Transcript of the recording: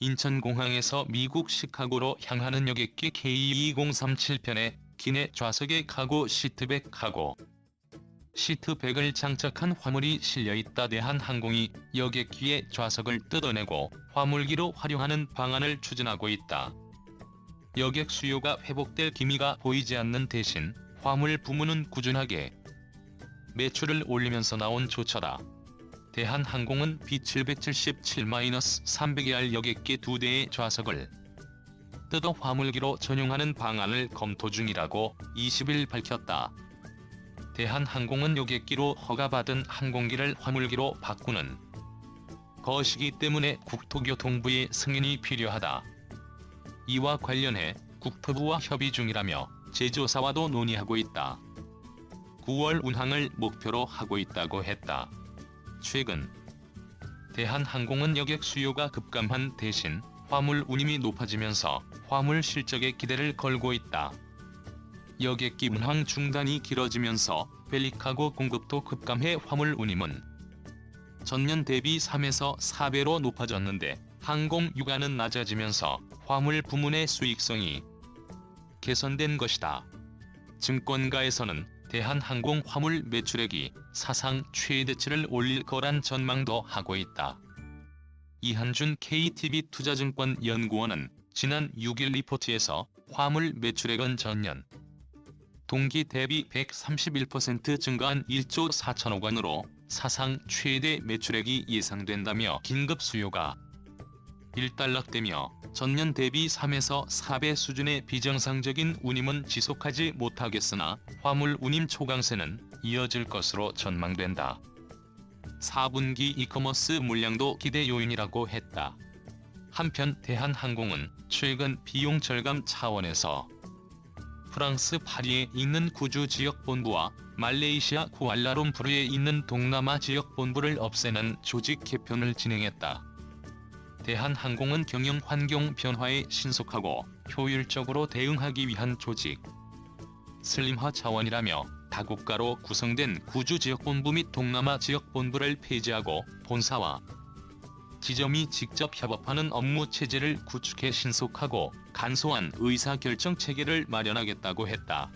인천공항에서 미국 시카고로 향하는 여객기 K2037편에 기내 좌석에 카고 시트백 카고 시트백을 장착한 화물이 실려있다 대한항공이 여객기의 좌석을 뜯어내고 화물기로 활용하는 방안을 추진하고 있다. 여객 수요가 회복될 기미가 보이지 않는 대신 화물 부문은 꾸준하게 매출을 올리면서 나온 조처다. 대한항공은 B777-300ER 여객기 두 대의 좌석을 뜯어 화물기로 전용하는 방안을 검토 중이라고 20일 밝혔다. 대한항공은 여객기로 허가받은 항공기를 화물기로 바꾸는 것이기 때문에 국토교통부의 승인이 필요하다. 이와 관련해 국토부와 협의 중이라며 제조사와도 논의하고 있다. 9월 운항을 목표로 하고 있다고 했다. 최근 대한항공은 여객 수요가 급감한 대신 화물 운임이 높아지면서 화물 실적에 기대를 걸고 있다. 여객기 운항 중단이 길어지면서 벨리카고 공급도 급감해 화물 운임은 전년 대비 3에서 4배로 높아졌는데 항공 유가는 낮아지면서 화물 부문의 수익성이 개선된 것이다. 증권가에서는 대한항공 화물 매출액이 사상 최대치를 올릴 거란 전망도 하고 있다. 이한준 KTB 투자증권 연구원은 지난 6일 리포트에서 화물 매출액은 전년 동기 대비 131% 증가한 1조 4천억 원으로 사상 최대 매출액이 예상된다며 긴급 수요가 일단락되며 전년 대비 3에서 4배 수준의 비정상적인 운임은 지속하지 못하겠으나 화물 운임 초강세는 이어질 것으로 전망된다. 4분기 이커머스 물량도 기대 요인이라고 했다. 한편 대한항공은 최근 비용 절감 차원에서 프랑스 파리에 있는 구주 지역 본부와 말레이시아 쿠알라룸푸르에 있는 동남아 지역 본부를 없애는 조직 개편을 진행했다. 대한항공은 경영 환경 변화에 신속하고 효율적으로 대응하기 위한 조직 슬림화 차원이라며 다국가로 구성된 구주 지역본부 및 동남아 지역본부를 폐지하고 본사와 지점이 직접 협업하는 업무 체제를 구축해 신속하고 간소한 의사결정 체계를 마련하겠다고 했다.